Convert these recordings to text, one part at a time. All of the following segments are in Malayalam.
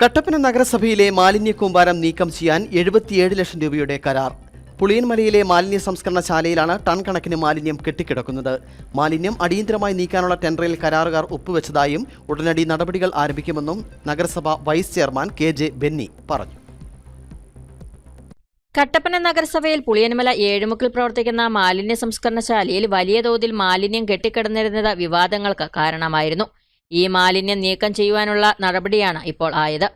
കട്ടപ്പന നഗരസഭയിലെ മാലിന്യ കൂമ്പാരം നീക്കം ചെയ്യാൻ എഴുപത്തിയേഴ് ലക്ഷം രൂപയുടെ കരാർ. പുളിയൻമലയിലെ മാലിന്യ സംസ്കരണശാലയിലാണ് ടൺ കണക്കിന് മാലിന്യം കെട്ടിക്കിടക്കുന്നത്. മാലിന്യം അടിയന്തരമായി നീക്കാനുള്ള ടെൻഡറിൽ കരാറുകാർ ഒപ്പുവെച്ചതായും ഉടനടി നടപടികൾ ആരംഭിക്കുമെന്നും നഗരസഭ vice chairman K J Benny പറഞ്ഞു. കട്ടപ്പന നഗരസഭയിൽ പുളിയൻമല ഏഴുമുക്കിൽ പ്രവർത്തിക്കുന്ന മാലിന്യ സംസ്കരണശാലയിൽ വലിയ തോതിൽ മാലിന്യം കെട്ടിക്കിടന്നിരുന്നത് വിവാദങ്ങൾക്ക് കാരണമായിരുന്നു. ഈ മാലിന്യം നീക്കം ചെയ്യുവാനുള്ള നടപടിയാണ് ഇപ്പോൾ ആയത്.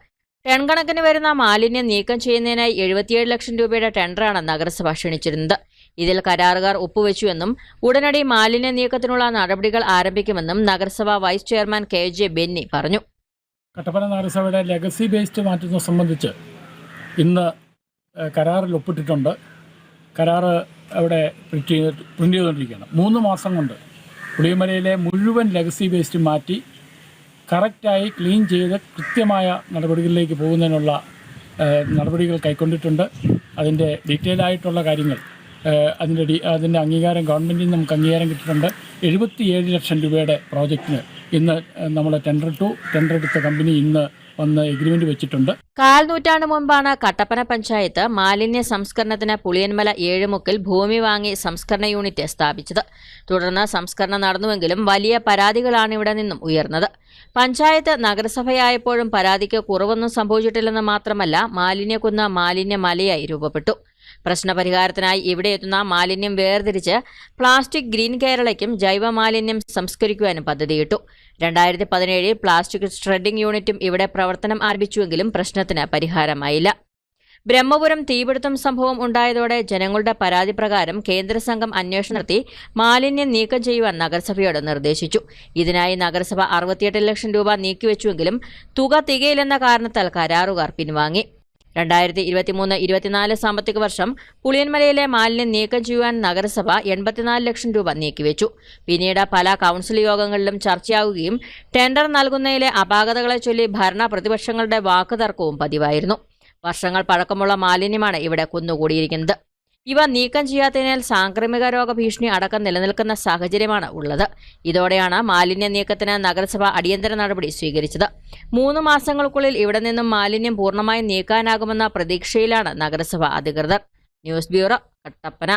ടൺ കണക്കിന് വരുന്ന മാലിന്യം നീക്കം ചെയ്യുന്നതിനായി എഴുപത്തിയേഴ് ലക്ഷം രൂപയുടെ ടെൻഡറാണ് നഗരസഭ ക്ഷണിച്ചിരുന്നത്. ഇതിൽ കരാറുകാർ ഒപ്പുവെച്ചുവെന്നും ഉടനടി മാലിന്യ നീക്കത്തിനുള്ള നടപടികൾ ആരംഭിക്കുമെന്നും നഗരസഭ vice chairman K J Benny പറഞ്ഞു. കട്ടപ്പന നഗരസഭയുടെ ലെഗസി വേസ്റ്റ് മാറ്റുന്നത് സംബന്ധിച്ച് ഇന്ന് കരാറിൽ ഒപ്പിട്ടിട്ടുണ്ട്. കരാറ് അവിടെ പ്രിന്റ് ചെയ്ത് പ്രിന്റ് ചെയ്തുകൊണ്ടിരിക്കുകയാണ്. മൂന്ന് മാസം കൊണ്ട് പുളിയമലയിലെ മുഴുവൻ ലെഗസി വേസ്റ്റ് മാറ്റി കറക്റ്റായി ക്ലീൻ ചെയ്ത് കൃത്യമായ നടപടികളിലേക്ക് പോകുന്നതിനുള്ള നടപടികൾ കൈക്കൊണ്ടിട്ടുണ്ട്. അതിന്റെ ഡീറ്റെയിൽ ആയിട്ടുള്ള കാര്യങ്ങൾ അതിന്റെ അതിന്റെ അംഗീകാരം ഗവൺമെന്റിൽ നിന്ന് നമുക്ക് അംഗീകാരം കിട്ടിയിട്ടുണ്ട്. എഴുപത്തിയേഴ് ലക്ഷം രൂപയുടെ പ്രോജക്റ്റിന് ഇന്ന് നമ്മൾ ടെൻഡർ ടു ടെൻഡർ എടുത്ത കമ്പനി ഇന്ന് വന്ന് എഗ്രിമെന്റ് വെച്ചിട്ടുണ്ട്. കാൽ നൂറ്റാണ്ട് മുമ്പാണ് കട്ടപ്പന പഞ്ചായത്ത് മാലിന്യ സംസ്കരണത്തിന് പുളിയന്മല ഏഴുമുക്കിൽ ഭൂമി വാങ്ങി സംസ്കരണ യൂണിറ്റ് സ്ഥാപിച്ചത്. തുടർന്ന് സംസ്കരണം നടന്നുവെങ്കിലും വലിയ പരാതികളാണ് ഇവിടെ നിന്നും ഉയർന്നത്. പഞ്ചായത്ത് നഗരസഭയായപ്പോഴും പരാതിക്ക് കുറവൊന്നും സംഭവിച്ചിട്ടില്ലെന്ന് മാത്രമല്ല മാലിന്യക്കുന്ന് മാലിന്യമലയായി രൂപപ്പെട്ടു. പ്രശ്നപരിഹാരത്തിനായി ഇവിടെ എത്തുന്ന മാലിന്യം വേർതിരിച്ച് പ്ലാസ്റ്റിക് ഗ്രീൻ കേരളയ്ക്കും ജൈവ മാലിന്യം സംസ്കരിക്കുവാനും പദ്ധതിയിട്ടു. രണ്ടായിരത്തി പതിനേഴിൽ പ്ലാസ്റ്റിക് ഷ്രെഡിംഗ് യൂണിറ്റും ഇവിടെ പ്രവർത്തനം ആരംഭിച്ചുവെങ്കിലും പ്രശ്നത്തിന് പരിഹാരമായില്ല. ബ്രഹ്മപുരം തീപിടുത്തം സംഭവം ഉണ്ടായതോടെ ജനങ്ങളുടെ പരാതി പ്രകാരം കേന്ദ്ര സംഘം അന്വേഷണം നടത്തി മാലിന്യം നീക്കം ചെയ്യുവാൻ നഗരസഭയോട് നിർദ്ദേശിച്ചു. ഇതിനായി നഗരസഭ അറുപത്തിയെട്ട് ലക്ഷം രൂപ നീക്കിവെച്ചുവെങ്കിലും തുക തികയില്ലെന്ന കാരണത്താൽ കരാറുകാർ പിൻവാങ്ങി. രണ്ടായിരത്തി ഇരുപത്തിമൂന്ന് ഇരുപത്തിനാല് സാമ്പത്തിക വർഷം പുളിയൻമലയിലെ മാലിന്യം നീക്കം ചെയ്യുവാൻ നഗരസഭ എൺപത്തിനാല് ലക്ഷം രൂപ നീക്കിവെച്ചു. പിന്നീട് പല കൗൺസിൽ യോഗങ്ങളിലും ചർച്ചയാവുകയും ടെൻഡർ നൽകുന്നതിലെ അപാകതകളെ ചൊല്ലി ഭരണ പ്രതിപക്ഷങ്ങളുടെ വാക്കുതർക്കവും പതിവായിരുന്നു. വർഷങ്ങൾ പഴക്കമുള്ള മാലിന്യമാണ് ഇവിടെ കുന്നുകൂടിയിരിക്കുന്നത്. ഇവ നീക്കം ചെയ്യാത്തതിനാൽ സാംക്രമിക രോഗ ഭീഷണി അടക്കം നിലനിൽക്കുന്ന സാഹചര്യമാണ് ഉള്ളത്. ഇതോടെയാണ് മാലിന്യ നീക്കത്തിന് നഗരസഭ അടിയന്തര നടപടി സ്വീകരിച്ചത്. മൂന്ന് മാസങ്ങൾക്കുള്ളിൽ ഇവിടെ നിന്നും മാലിന്യം പൂർണമായും നീക്കാനാകുമെന്ന പ്രതീക്ഷയിലാണ് നഗരസഭ അധികൃതർ. News bureau Kattappana.